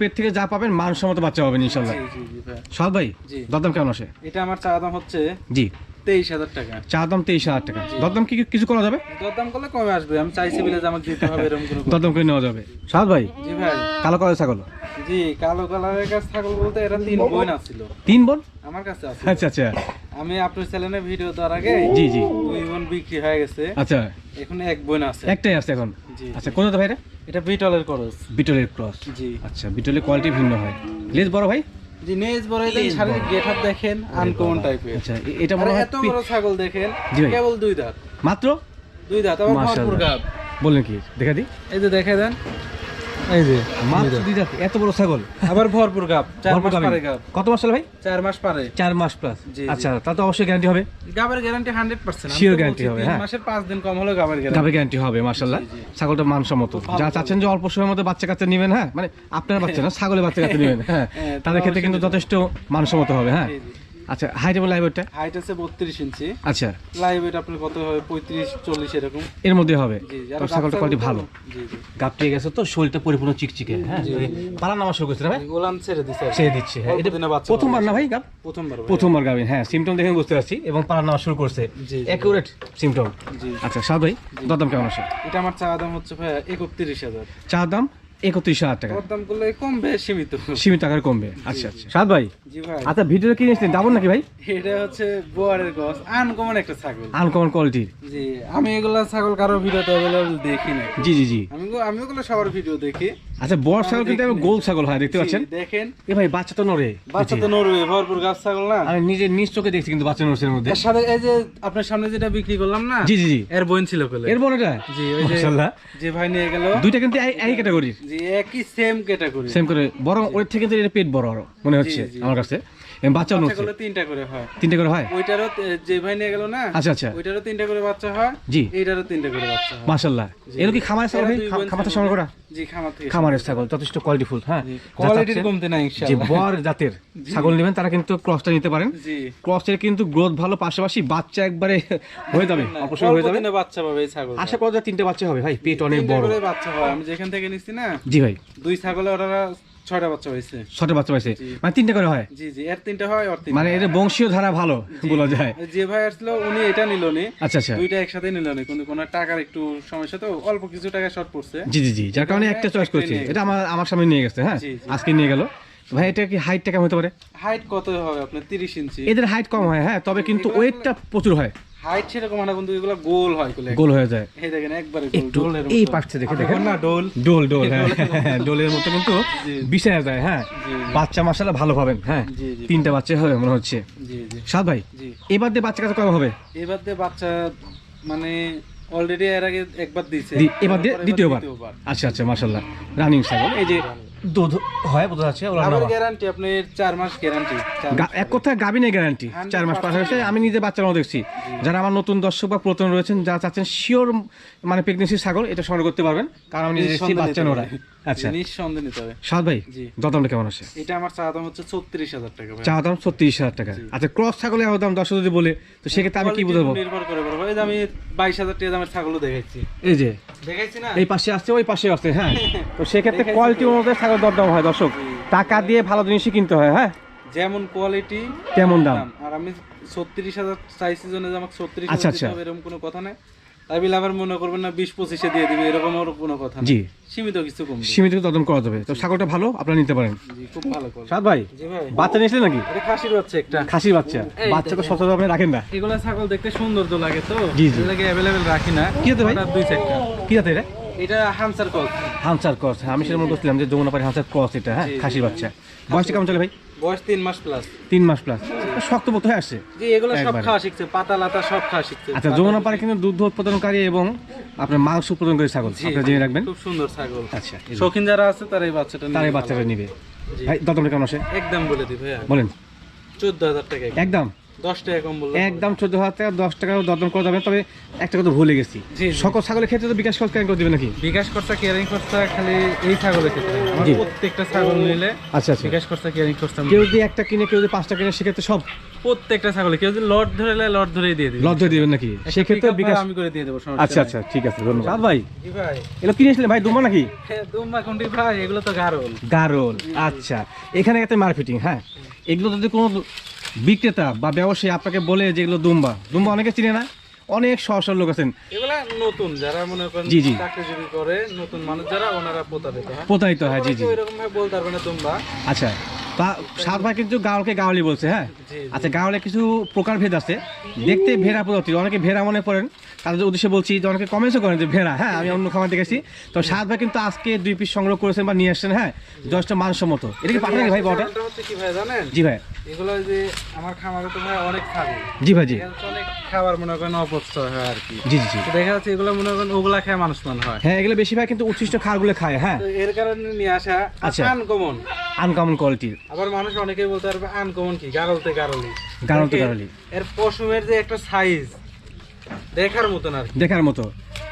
পেট থেকে যা পাবেন মানসম্মত বাচ্চা পাবেন ইনশাল্লাহ। জি ভাই। সাদ ভাই? দরদাম কেমন আসে? এটা আমার চা দাম হচ্ছে জি। তেইশ হাজার টাকা। চা দাম তেইশ হাজার টাকা। দরদাম কি কিছু করা যাবে? দরদাম করলে কমে আসবে। আমি চাইছি বলে যে আমাকে দিতে হবে এরকম কোনো দরদাম করে নেওয়া যাবে। সাদ ভাই জি ভাই। কালো কালো ছাগল? জি কালো কালারের কাছে ছাগল বলতে এরা তিন বোন আছিল। তিন বোন? আমার কাছে আছে। আচ্ছা আচ্ছা। আমি আপনার চ্যানেলে ভিডিও দেওয়ার আগে জি জি। দুই বোন বিক্রি হয়ে গেছে। আচ্ছা। এখন এক বোন আছে। একটাই আছে এখন? জি। আচ্ছা কোন ভাই এটা? বিটলের খরচ বিটলের ক্রস। জি। আচ্ছা বিটলের কোয়ালিটি ভিন্ন হয়। লেজ বড় ভাই? জি নেজ বড় দেন শারীরিক গেট দেখেন আনকমন টাইপের আচ্ছা এটা মনে হয় এত বড় ছাগল দেখেন কেবল দুই দাঁত। মাত্র? দুই দাঁত আবার ভরপুর। গাব। বললেন কি? দেখা দি। এই যে দেখা দেন। এই যে মাত্র দুই জাত, এত বড় ছাগল। আবার ভরপুর গাব। চার মাস পারে গাব। কত মাস ভাই? চার মাস পারে। চার মাস প্লাস জি, জি। আচ্ছা তা তো অবশ্যই গ্যারান্টি হবে। গাবের গ্যারান্টি হান্ড্রেড পার্সেন্ট হবে, হ্যাঁ। মাসের পাঁচ দিন কম হলে গাবের গ্যারান্টি হবে। ছাগলটা মানসম্মত যা চাচ্ছেন যে অল্প সময়ের মধ্যে বাচ্চা কাচ্চা নেবেন হ্যাঁ? মানে আপনার বাচ্চা না ছাগলের বাচ্চা কাচ্চা নেবেন হ্যাঁ। হ্যাঁ, তাদের ক্ষেত্রে কিন্তু যথেষ্ট মানসম্মত হবে হ্যাঁ। আচ্ছা হাইট এবং লাইভ ওয়েটটা হাইট আছে বত্রিশ ইঞ্চি। আচ্ছা। লাইভ ওয়েট আপনার কত হবে? পঁয়ত্রিশ চল্লিশ এরকম। এর মধ্যে হবে? জি তো ছাগলটা কোয়ালিটি ভালো? জি জি। গাপ পেয়ে গেছে তো? শরীরটা পরিপূর্ণ চিকচিকে হ্যাঁ? পালা নামা শুরু করছে না ভাই? গোলাম ছেড়ে দিছে সে দিচ্ছে হ্যাঁ। এটা প্রথমবার না ভাই গাপ প্রথমবার প্রথমবার গাবিন হ্যাঁ। সিমটম দেখে বুঝতে পারছি এবং পালা নামা শুরু করছে। অ্যাকুরেট সিমটম জি আচ্ছা সাদ ভাই দরদাম কেমন আছে? এটা আমার চা দাম হচ্ছে ভাই একত্রিশ হাজার। চা দাম? একত্রিশ হাজার টাকা। দাম করলে কম সীমিত। সীমিত কমবে। আচ্ছা আচ্ছা। সাদ ভাই জি ভাই। আচ্ছা ভিডিওটা কি নিয়েছিলেন? ডাবল নাকি ভাই? এটা হচ্ছে বোয়ারের গছ আনকমন একটা ছাগল। আনকমন কোয়ালিটির। জি আমি এগুলা ছাগল কারও ভিডিওতে দেখি না জি জি জি। আমি আমি ওগুলো সবার ভিডিও দেখি। আচ্ছা বড় ছাগল কিন্তু গোল ছাগল হয় দেখতে পাচ্ছেন? দেখেন। এ ভাই বাচ্চা তো নড়ে। বাচ্চা তো নড়বে ভরপুর গাছ ছাগল না? আমি নিজের নিজ চোখে দেখছি কিন্তু বাচ্চা নড়ছে মধ্যে। এর সাথে এই যে আপনার সামনে যেটা বিক্রি করলাম না? জি জি জি। এর বোন ছিল কোলে। এর বোনটা জি ওই যে মাশাআল্লাহ। যে ভাই নিয়ে গেল। দুইটা কিন্তু এই ক্যাটাগরির জি একই সেম ক্যাটাগরি সেম করে। বরং ওর থেকে কিন্তু এর পেট বড় আরও মনে হচ্ছে আমার কাছে। এবং বাচ্চাও নড়ছে? বাচ্চাগুলো তিনটা করে হয়। তিনটে করে হয়? ওইটারও যে ভাই নিয়ে গেল না আচ্ছা আচ্ছা। ওইটারও তিনটা করে বাচ্চা হয় জি। এইটারও তিনটা করে বাচ্চা হয়। মাশাআল্লাহ। এর কি খামার ছাগল ভাই খামার। সংগ্রহ করা? জি খামার থেকে খামারের ছাগল যথেষ্ট কোয়ালিটিফুল হ্যাঁ? কোয়ালিটির কমতে না ইনশাআল্লাহ। বর জাতের ছাগল নেবেন তারা কিন্তু ক্রসটা নিতে পারেন। জি। ক্রসের কিন্তু গ্রোথ ভালো পাশাপাশি বাচ্চা একবারে (laughs) হয়ে যাবে অপসর হয়ে যাবে। বাচ্চা পাবে এই ছাগল আশা করা যায় তিনটে বাচ্চা হবে ভাই পেট অনেক বড়। বাচ্চা হয়। আমি যেখান থেকে নিচ্ছি না জি ভাই। দুই ছাগলে ওরা ছয়টা বাচ্চা হয়েছে। বাচ্চা। মানে তিনটে করে হয়? জি জি এর তিনটা হয় ওর মানে এর বংশীয় ধারা ভালো বলা যায়। যে ভাই আসলো উনি এটা নিল নি। আচ্ছা আচ্ছা। দুইটা একসাথে নিল নি কিন্তু কোনো টাকার একটু সমস্যা তো অল্প কিছু টাকা শর্ট পড়ছে। জি জি জি যার কারণে একটা চয়েস করছি। এটা আমার আমার সামনে নিয়ে গেছে হ্যাঁ। আজকে নিয়ে গেল। ভাই এটা কি হাইটটা কেমন হতে পারে? হাইট কত হবে আপনার? তিরিশ ইঞ্চি এদের হাইট কম হয় হ্যাঁ তবে কিন্তু ওয়েটটা প্রচুর হয়। হাইট সেরকম হয় না কিন্তু এগুলো গোল হয়গুলো গোল হয়ে যায়। এই দেখেন একবারে একটু এই। পাশে দেখে দেখেন। না ডোল ডোল ডোল হ্যাঁ। ডোলের মতো কিন্তু বিষয় যায় হ্যাঁ। বাচ্চা মাসালা ভালো পাবেন হ্যাঁ। তিনটা বাচ্চা হবে মনে হচ্ছে। জি জি। সাত ভাই এবার দিয়ে বাচ্চা কাছে কবে হবে? এবার দিয়ে বাচ্চা মানে অলরেডি এর আগে একবার দিয়েছে এবার দিয়ে দ্বিতীয়বার? দ্বিতীয়বার। আচ্ছা আচ্ছা মাশাল্লাহ রানিং ছাগল এই যে দুধ হয় বোঝা যাচ্ছে ওরা আমার গ্যারান্টি আপনার চার মাস গ্যারান্টি এক কথায় গাবিনের গ্যারান্টি চার মাস পাশাপাশি আমি নিজে বাচ্চার মতো দেখছি। যারা আমার নতুন দর্শক বা পুরাতন রয়েছেন যারা চাচ্ছেন শিওর মানে প্রেগনেন্সি ছাগল এটা সংগ্রহ করতে পারবেন কারণ আমি নিজে দেখছি বাচ্চা নোরা আচ্ছা। নিঃসন্দেহ নিতে হবে। সাত ভাই দরদামটা কেমন আছে এটা আমার চা দাম হচ্ছে ছত্রিশ হাজার টাকা চা দাম ছত্রিশ হাজার টাকা। আচ্ছা ক্রস ছাগলের দাম দশ যদি বলে তো সেক্ষেত্রে আমি কি Quality নির্ভর করে বড় এই যে আমি বাইশ হাজার টাকা দামের ছাগলও দেখাচ্ছি এই যে দেখাইছি না? এই পাশে আসছে ওই পাশে আসছে হ্যাঁ। (laughs) তো সেক্ষেত্রে কোয়ালিটি অনুযায়ী ছাগল দরদাম হয় দর্শক। টাকা দিয়ে ভালো জিনিসই কিনতে হয় হ্যাঁ? যেমন কোয়ালিটি তেমন দাম? আর আমি ছত্রিশ হাজার চাইছি জন্য যে আমাকে ছত্রিশ আচ্ছা, হাজার আচ্ছা। এরকম কোনো কথা নাই। আবার মনে করবেন না বিশ পঁচিশে দিয়ে দিবে এরকম কোনো কথা জি। সীমিত কিছু কম সীমিত করা যাবে। তো ছাগলটা ভালো? আপনারা নিতে পারেন। জি খুব ভালো কল ভাই বাচ্চা নিয়েছিলেন নাকি? খাসির হচ্ছে একটা। খাসির বাচ্চা। বাচ্চা তো সচরাচর আপনি রাখেন না। এগুলা ছাগল দেখতে সুন্দর তো লাগে তো। জি, জি। এগুলোকে অ্যাভেলেবেল রাখি না। কি হতো ভাই? দুই চারটা কি এটা? এটা হামসার কল হামসার ক্রস হ্যাঁ আমি মনে করছিলাম যে যমুনা পাড়ি হামসার ক্রস এটা হ্যাঁ খাসির বাচ্চা। বয়সটা কেমন চলে ভাই? বয়স তিন মাস প্লাস তিন মাস প্লাস শক্ত মতো হয়ে আসে জি এগুলো সব খাওয়া শিখছে পাতা লাতা সব খাওয়া শিখছে। আচ্ছা যমুনা পারে কিন্তু দুধ উৎপাদনকারী এবং আপনার মাংস উৎপাদনকারী ছাগল। আপনারা জেনে রাখবেন? খুব সুন্দর ছাগল। আচ্ছা শৌখিন যারা আছে তারা এই বাচ্চাটা তার এই বাচ্চাটা নিবে। ভাই দরদামটা কেমন আসে? একদম বলে দি ভাইয়া। বলেন। চোদ্দ হাজার টাকা। একদম। একদম দশ টাকা কম বললে একদম চোদ্দ হাজার টাকা দশ টাকা দরদম করে যাবে তবে একটা কথা ভুলে গেছি। জি, জি। সকল ছাগলের ক্ষেত্রে তো বিকাশ খরচ কেন করে দেবে নাকি? বিকাশ খরচা কেয়ারিং খরচা খালি এই ছাগলের ক্ষেত্রে। আমার প্রত্যেকটা ছাগল নিলে আচ্ছা আচ্ছা। বিকাশ খরচা কেয়ারিং খরচা কেউ যদি একটা কিনে কেউ যদি পাঁচটা কিনে সেক্ষেত্রে সব? প্রত্যেকটা ছাগলে কেউ যদি লট ধরে নেয় লট ধরেই দিয়ে দিবে। লজ্জা দিবেন নাকি? সেক্ষেত্রে বিকাশ আমি করে দিয়ে দেবো আচ্ছা আচ্ছা ঠিক আছে ধন্যবাদ। ভাই ভাই। এগুলো কিনেছিলেন ভাই দুমা নাকি? দুম্বা কোনটি ভাই এগুলো তো গারল। গারল আচ্ছা। এখানে একটা মার্কেটিং হ্যাঁ? এগুলো যদি কোনো বিক্রেতা বা ব্যবসায়ী আপনাকে বলে যেগুলো দুম্বা। দুম্বা অনেকে চিনে না। অনেক সহসর লোক আছেন। এগুলা নতুন যারা মনে করেন জি, জি। চাকরিজীবী করে নতুন মানুষ যারা ওনারা প্রতারিত প্রতারিত হয় জি জি। ওইরকম ভাবে বলতে পারবে না দুম্বা। আচ্ছা। সাত ভাই কিন্তু গাওয়ালকে গাওয়ালি বলছে হ্যাঁ। আচ্ছা গাওয়ালে কিছু প্রকারভেদ আছে। দেখতে ভেড়া প্রজাতি অনেকে ভেড়া মনে করেন। তাদের উদ্দেশ্যে বলছি যে অনেকে কমেন্টও করেন যে ভেড়া হ্যাঁ? আমি অন্য খাবার দেখেছি। তো সাত ভাই কিন্তু আজকে দুই পিস সংগ্রহ করেছেন বা নিয়ে আসছেন হ্যাঁ? দশটা মানসম্মত। এটা কি পাঠান ভাই কি জানেন? জি ভাই। এগুলো যে আমার খামারে তো ভাই অনেক ছাগল জি ভাই জি। অনেক খাবার মনে করেন অপচয় হয় আর কি। জি জি দেখা যাচ্ছে এগুলো মনে করেন ওগুলা খেয়ে মানুষ মান হয়। হ্যাঁ এগুলো বেশিরভাগ কিন্তু উচ্ছিষ্ট খাবারগুলো খায় হ্যাঁ। এর কারণে নিয়ে আসা আচ্ছা। আনকমন। আনকমন কোয়ালিটির আবার মানুষ অনেকেই বলতে পারবে আনকমন কি? গারলতে গারলি। গারলতে গারলি। এর পশমের যে একটা সাইজ দেখার মতন আর দেখার মতো।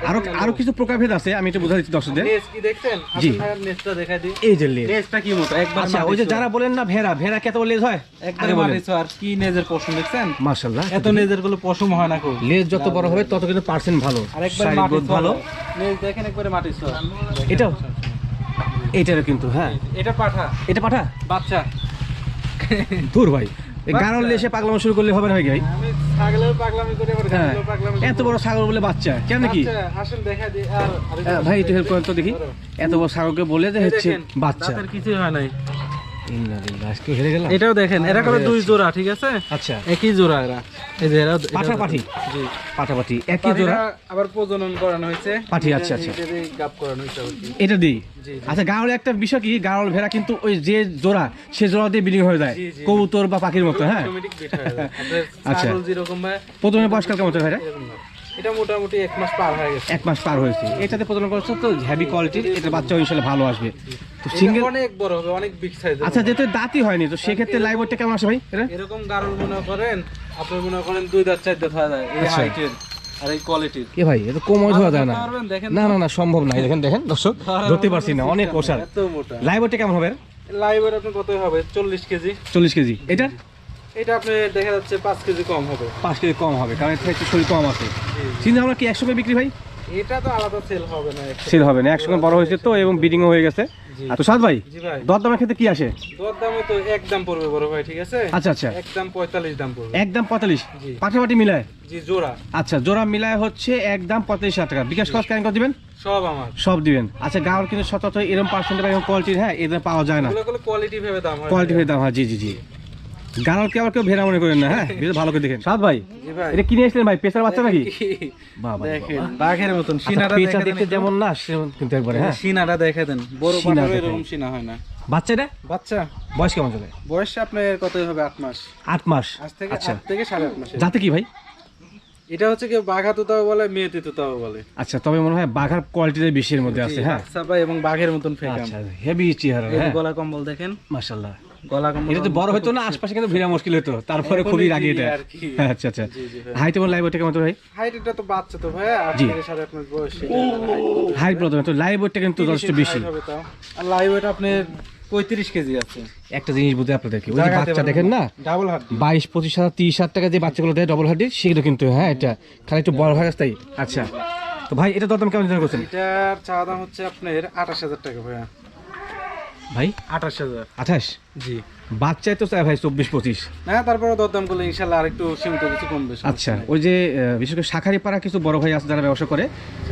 আরও আরও কিছু প্রকারভেদ আছে আমি একটু বোঝা দিচ্ছি দর্শকদের। কি দেখছেন? জি। আসলে ভাইয়ের নেসটা দেখাই দিই। এই যে লেজ নেসটা কি মতো? একবার আচ্ছা ওই যে যারা বলেন না ভেড়া ভেড়া কত লেজ হয়? একবার মারিছো আর কি নেজের পশম দেখছেন? মাশাআল্লাহ। এত নেজেরগুলো পশম হয় না খুব। লেজ যত বড় হবে তত কিন্তু পার্সেন্ট ভালো। আর একবার মাটি ভালো। নেজ দেখেন একবারে মাটি। এটাও? এইটারও কিন্তু হ্যাঁ। এটা পাঠা। এটা পাঠা? বাচ্চা। দূর ভাই পাগলামো শুরু করলে হবে না ভাই আবার হ্যাঁ এত বড় ছাগল বলে বাচ্চা কেন কি হ্যাঁ, ভাই একটু হেল্প করেন তো দেখি। এত বড় ছাগলকে বলে যে হচ্ছে বাচ্চা। হয় নাই। এটাও দেখেন এরা করে দুই জোড়া ঠিক আছে? আচ্ছা। একই জোড়া এরা। এই যে এরা এরা- পাঠাপাঠি? জি। পাটাপাটি একই জোড়া? আবার প্রজনন করানো হয়েছে। পাঠি, আচ্ছা, আচ্ছা। এটা গাব করানো হয়েছে। আচ্ছা একটা বিষয় কি? ভেড়া কিন্তু ওই যে জোড়া সে জোড়া দিয়ে হয়ে যায়। কবুতর বা পাখির মতো হ্যাঁ? হয়ে আচ্ছা। প্রথমে বয়সকাল কেমন ভাইরা। এটা মোটামুটি এক মাস পার হয়ে গেছে। এক মাস পার হয়েছে। এটাতে করছ তো হেভি কোয়ালিটির এটা বাচ্চা ভালো আসবে। তো সিঙ্গেল অনেক বড় হবে অনেক বিগ সাইজ আচ্ছা যেহেতু দাঁতই হয়নি তো সেক্ষেত্রে লাইভ ওয়েটটা কেমন আসে ভাই? এরকম মনে করেন আপনি মনে করেন দুই দাঁত চার দাঁত হয়ে যায় এই আচ্ছা। হাইটের আর এই কোয়ালিটির এ ভাই এটা ধরা যায় না। না না না সম্ভব না। দেখেন দেখেন দর্শক ধরতে পারছি না অনেক ওষার লাইভ ওয়েটটা কেমন হবে? লাইভের আপনি কত হবে? চল্লিশ কেজি। চল্লিশ কেজি। এটা? এটা আপনি দেখা যাচ্ছে পাঁচ কেজি কম হবে। পাঁচ কেজি কম হবে কারণ থেকে একটু শরীর কম আছে। চিন্তা ভাবনা কি একসঙ্গে বিক্রি ভাই? এটা তো আলাদা সেল হবে না সেল হবে না একসঙ্গে বড় হয়েছে তো এবং বিডিংও হয়ে গেছে। তো সাদ ভাই জি ভাই। দরদামের ক্ষেত্রে কি আসে? দর দামে তো এক দাম পড়বে বড় ভাই ঠিক আছে? আচ্ছা আচ্ছা। একদম পঁয়তাল্লিশ দাম পড়বে। একদম পঁয়তাল্লিশ? জি। পাঠাপাটি মিলায়? জি জোড়া। আচ্ছা জোড়া মিলায় হচ্ছে একদম পঁয়তাল্লিশ হাজার টাকা। বিকাশ খরচ কেন করে দিবেন? সব আমার। সব দিবেন। আচ্ছা গাঁওয়ার কিন্তু সচরাচর এরকম পার্সেন্ট বা এরকম কোয়ালিটির হ্যাঁ এদের পাওয়া যায় না। কোয়ালিটি ভেবে দাম কোয়ালিটি হয়ে দাম হয় জি জি জি। গাঁওয়ারকে আবার কেউ ভেড়া মনে করেন না হ্যাঁ? বেশ ভালো করে দেখেন। সাদ ভাই এটা কিনে এসলেন ভাই পেশার বাচ্চা নাকি? (laughs) বাবা। দেখেন বাঘের মতন আচ্ছা, সিনাটা পেঁচা দেখতে যেমন না সেমন কিন্তু একবারে হ্যাঁ? সিনাটা দেখে দেন বড় সিনা এরকম সিনা হয় না। বাচ্চাটা বাচ্চা। বয়স কেমন চলে? বয়স আপনার কতই হবে আট মাস? আট মাস। আজ থেকে আচ্ছা। যাতে কি ভাই? এটা হচ্ছে কি বাঘা তোতাও বলে মেয়েতে তোতাও বলে। আচ্ছা তবে মনে হয় বাঘার কোয়ালিটিটা বেশি এর মধ্যে আছে হ্যাঁ? এবং বাঘের মতন ফেকাম আচ্ছা হেভি চেহারা হ্যাঁ? গলা কম্বল দেখেন। মাশাআল্লাহ। গলা এটা তো বড় হতো না আশপাশে কিন্তু ভিড়া মুশকিল হতো তারপরে খুবই রাগি এটা। আচ্ছা আচ্ছা। ভাই। হাইট এবং লাইভ ওয়েটটা কেমন ভাই? হাইট এটা তো বাচ্চা তো ভাই আট সাড়ে আট মাস বয়স। হাইট প্রথমে তো লাইভ ওয়েটটা কিন্তু যথেষ্ট বেশি। আর লাইভ ওয়েট আপনার পঁয়ত্রিশ কেজি আছে। একটা জিনিস বুঝতে আপনাদেরকে ওই যে বাচ্চা দেখেন না? ডাবল হাড্ডি বাইশ পঁচিশ হাজার তিরিশ হাজার টাকা যে বাচ্চাগুলো দেয় ডবল হার্ডি সেগুলো কিন্তু হ্যাঁ এটা খালি একটু বড় হয়ে গেছে তাই। আচ্ছা। তো ভাই এটা দরদাম কেমন করছেন? এটার চাওয়া দাম হচ্ছে আপনার আঠাশ হাজার টাকা ভাইয়া। ভাই? আঠাশ হাজার। আঠাশ? জি। বাচ্চায় তো চাই ভাই চব্বিশ পঁচিশ। হ্যাঁ তারপরে দরদাম করলে ইনশাল্লাহ আরেকটু সীমিত কিছু কমবে আচ্ছা ওই যে বিশেষ করে শাখারি পাড়া কিছু বড় ভাই আছে যারা ব্যবসা করে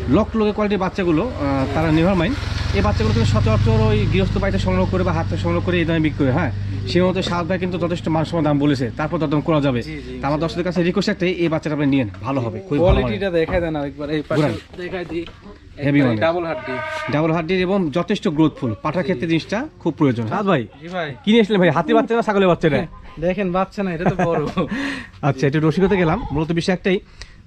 লক লোকে কোয়ালিটির বাচ্চাগুলো তারা নেভার মাইন্ড এই বাচ্চাগুলো কিন্তু সচরাচর ওই গৃহস্থ বাড়িতে সংগ্রহ করে বা হাতে সংগ্রহ করে এই দামে বিক্রি করে হ্যাঁ? সেই মতো সাত ভাই কিন্তু যথেষ্ট মানসম্মান দাম বলেছে। তারপর দরদাম করা যাবে। আমার দর্শকদের কাছে রিকোয়েস্ট একটাই এই বাচ্চাটা আপনি নিয়েন ভালো হবে কোয়ালিটিটা দেখাই দেন আরেকবার এই পাশে দেখাই দিই। ডাবল হাড্ডি। ডাবল হার্ডির এবং যথেষ্ট গ্রোথফুল পাঠার ক্ষেত্রে জিনিসটা খুব প্রয়োজন। সাত ভাই কিনে এসলেন ভাই? হাতি বাচ্চা না ছাগলের বাচ্চা না (laughs) দেখেন বাচ্চা না এটা তো বড়। (laughs) আচ্ছা একটু রসিকতে গেলাম। মূলত বিষয় একটাই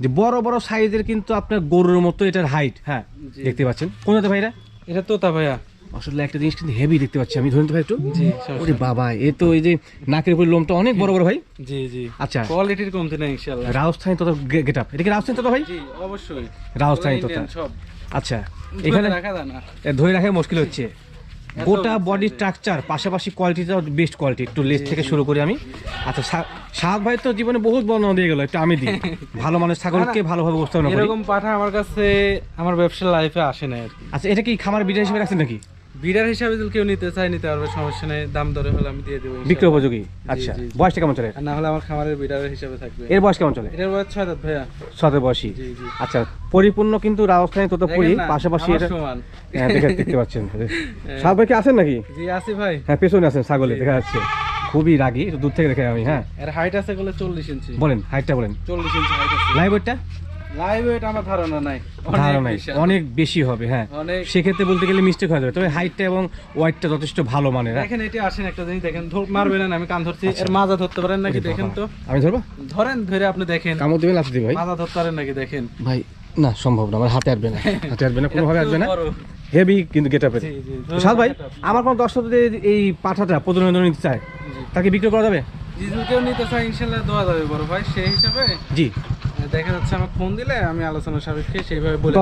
যে বড় বড় সাইজের কিন্তু আপনার গরুর মতো এটার হাইট হ্যাঁ? দেখতে পাচ্ছেন। কোন ভাইরা? এটা তোতা ভাইয়া। আসলে একটা জিনিস কিন্তু হেভি দেখতে পাচ্ছি আমি। ধরুন তো ভাই একটু। জি ওরে বাবা এ তো এই যে নাকের উপরে লোমটা অনেক বড় বড় ভাই। জি জি। আচ্ছা। কোয়ালিটির কমতে নাই ইনশাআল্লাহ। রাজস্থানী তো গেট আপ এটা কি রাজস্থানী ভাই? জি অবশ্যই। রাজস্থানী সব আচ্ছা এখানে রাখা না। ধরে রাখা মুশকিল হচ্ছে। গোটা বডি স্ট্রাকচার পাশাপাশি কোয়ালিটিটাও বেস্ট কোয়ালিটি একটু লেস থেকে শুরু করি আমি। আচ্ছা সাহাব ভাই তো জীবনে বহুত বর্ণনা দিয়ে গেল একটু আমি দিই। (laughs) ভালো মানুষ ছাগলকে ভালোভাবে উপস্থাপন এরকম পাঠা আমার কাছে আমার ব্যবসার লাইফে আসে না আচ্ছা এটা কি খামার বিড়া হিসেবে রাখছেন নাকি? বিড়ার হিসাবে যদি কেউ নিতে চায় নিতে পারবে সমস্যা নেই দাম দরে হলে আমি দিয়ে দেবো উপযোগী? আচ্ছা। বয়সটা কেমন চলে? না হলে আমার খামারের বিড়ারের হিসাবে থাকবে। এর বয়স কেমন চলে? এটার বয়স ছয় দাঁত ভাইয়া। বয়সী। জি আচ্ছা পরিপূর্ণ কিন্তু রাজস্থানী তোতাপুরি দেখেন পাশাপাশি এটা হ্যাঁ দেখতে পাচ্ছেন। (laughs) সাহেব ভাই কি আছেন নাকি? জি আসি ভাই। হ্যাঁ পেছনে আছেন ছাগলে দেখা যাচ্ছে। খুবই রাগি দূর থেকে দেখে আমি হ্যাঁ। এর হাইট আছে বলে চল্লিশ ইঞ্চি। বলেন হাইটটা বলেন। চল্লিশ ইঞ্চি হাইট আছে। লাইভ লাইভ ওয়েট আমার ধারণা নাই। অনেক ধারণা অনেক বেশি হবে হ্যাঁ। অনেক। সেক্ষেত্রে বলতে গেলে মিস্টেক হয়ে যাবে। তবে হাইটটা এবং ওয়াইটটা যথেষ্ট ভালো মানের হ্যাঁ? দেখেন এটি আসেন একটা জিনিস দেখেন মারবেন না আমি কান ধরছি। আচ্ছা। এর মাজা ধরতে পারেন নাকি দেখেন তো। আমি ধরবো? ধরেন ধরে আপনি দেখেন। কামড় দেবেন ভাই। মাজা ধরতে পারেন নাকি দেখেন। ভাই না সম্ভব না আমার হাতে আসবে না। (laughs) হাতে আসবে না কোনোভাবে আসবে না। হেভি কিন্তু গেট আপের জি, জি। সাদ ভাই আমার কোনো দর্শক যদি এই পাঠাটা নিতে চায় তাকে বিক্রি করা যাবে? নিতে চায় ইনশাল্লাহ দেওয়া যাবে বড় ভাই সেই হিসাবে। জি। দেখা যাচ্ছে আমাকে ফোন দিলে আমি আলোচনা সাপেক্ষে সেইভাবে বলে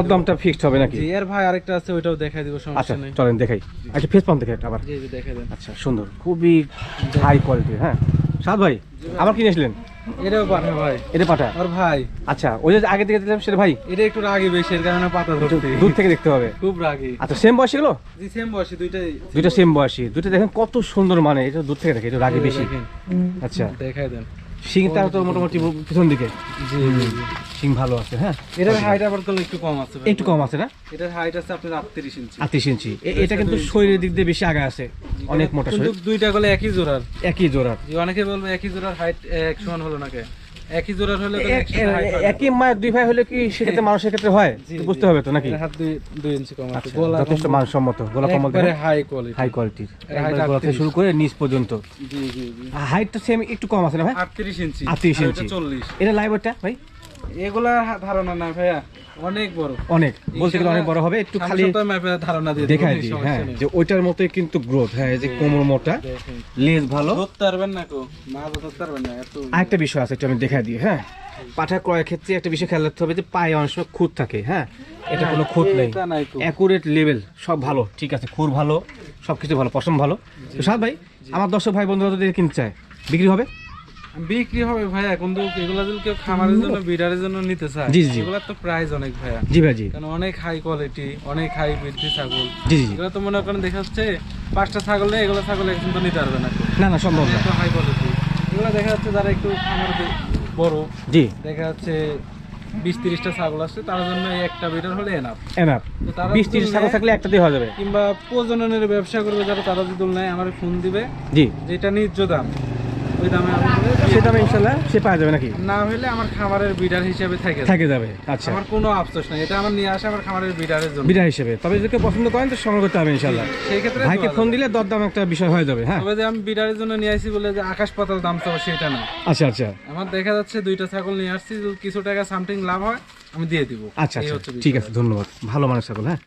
ফিক্সড হবে নাকি? এর ভাই আরেকটা আছে ওইটাও দেখাই দিব আচ্ছা সমস্যা নেই। চলেন দেখাই। আচ্ছা ফেস পাম্প দেখে একটা আবার। জি জি দেখাই দেন। আচ্ছা সুন্দর খুবই হাই কোয়ালিটি হ্যাঁ। সাদ ভাই আবার এটাও পাঠা ভাই। এটা পাঠা? আর ভাই। আচ্ছা ওই যে আগে থেকে দিলাম সেটা ভাই। এটা একটু রাগি বেশি এর কারণে পাতা ধরতে। দূর থেকে দেখতে হবে। খুব রাগি। আচ্ছা সেম বয়সী গুলো জি সেম বয়সী দুইটাই দুইটা সেম বয়সী দুইটা দেখেন কত সুন্দর মানে এটা দূর থেকে দেখে এটা রাগে বেশি। আচ্ছা। দেখাই দেন। সিংটা তো মোটামুটি পিছন দিকে। জি ভালো আছে হ্যাঁ? এটার হাইট আবার করলে একটু কম আছে একটু কম আছে না? এটার হাইট আছে আপনার আটত্রিশ ইঞ্চি। আটত্রিশ ইঞ্চি। এটা কিন্তু শরীরের দিক দিয়ে বেশি আগা আছে অনেক মোটা শরীর। দুইটা গলে একই জোড়ার। একই জোড়ার। অনেকে বলবে একই জোড়ার হাইট এক সমান হলো নাকি একই জোড়ার হলে তো এ- একসাথে height এ- হয় না। একই মায়ের দুই ভাই হলে কি সেক্ষেত্রে মানুষের ক্ষেত্রে হয়। বুঝতে হবে তো নাকি? হাত দুই দুই ইঞ্চি কম আছে। আচ্ছা, গলা যথেষ্ট মানসম্মত। গোলা কমল হাই কোয়ালিটি হাই কোয়ালিটির গলা থেকে শুরু করে নিচ পর্যন্ত। জি জি জি। হাইটটা সেম একটু কম আছে না ভাই? 38 ইঞ্চি 38 ইঞ্চি। ওইটা 40 এটা লাইভ ভাই? এগুলা ধারণা না ভাইয়া। অনেক বড়। অনেক। বলতে গেলে অনেক বড় হবে একটু খালি ধারণা দিয়ে দেখাই দিই হ্যাঁ যে ওইটার মতোই কিন্তু গ্রোথ হ্যাঁ যে কোমর মোটা লেজ ভালো। ধরতে পারবেন না কো মাছ ধরতে পারবেন না এত আরেকটা বিষয় আছে একটু আমি দেখাই দিই হ্যাঁ। পাঠা ক্রয়ের ক্ষেত্রে একটা বিষয় খেয়াল রাখতে হবে যে পায়ে অনেক সময় খুঁত থাকে হ্যাঁ। এটা কোনো খুঁত নেই। এটা অ্যাকুরেট লেভেল সব ভালো ঠিক আছে খুর ভালো সব কিছু ভালো পশম ভালো। তো সাদ ভাই আমার দর্শক ভাই বন্ধুরা যদি কিনতে চায় বিক্রি হবে? বিক্রি হবে ভাইয়া কিন্তু এগুলা যদি কেউ খামারের জন্য বিডারের জন্য নিতে চায় জি, জি। এগুলার তো প্রাইস অনেক ভাইয়া। জি ভাই জি। কারণ অনেক হাই কোয়ালিটি অনেক হাই বৃদ্ধি ছাগল। জি জি এগুলো তো মনে করেন দেখা যাচ্ছে পাঁচটা ছাগল নেই এগুলো ছাগল একজন তো নিতে পারবে না না না সম্ভব না। হাই কোয়ালিটি এগুলো দেখা যাচ্ছে যারা একটু খামার বড় জি। দেখা যাচ্ছে বিশ তিরিশটা ছাগল আছে তার জন্য একটা বিটার হলে এনাফ এনাফ বিশ তিরিশ নেয়, থাকলে একটা দিয়ে হয়ে যাবে। কিংবা প্রজননের ব্যবসা করবে যারা তারা যদি নেয় আমার ফোন দিবে। জি। যেটা ন্যায্য দাম। ওই দামে ইনশাল্লাহ সে পাওয়া যাবে নাকি? না হলে আমার খামারের বিডার হিসেবে থাকে থাকে যাবে। আচ্ছা। আমার কোনো আফসোস নাই এটা আমার নিয়ে আসে আমার খামারের বিডারের জন্য। বিটা হিসেবে। তবে যদি কেউ পছন্দ করেন তো সংগ্রহ করতে হবে ইনশাল্লাহ। সেই ক্ষেত্রে ভাইকে ফোন। দিলে দরদাম একটা বিষয় হয়ে যাবে হ্যাঁ। তবে যে আমি বিডারের জন্য নিয়ে আসি বলে যে আকাশ পাতাল দাম চাবো সেটা না। আচ্ছা আচ্ছা। আমার দেখা যাচ্ছে দুইটা ছাগল নিয়ে আসছি কিছু টাকা সামথিং লাভ হয় আমি দিয়ে দিব। আচ্ছা আচ্ছা। ঠিক আছে ধন্যবাদ। ভালো মানুষ সকল হ্যাঁ।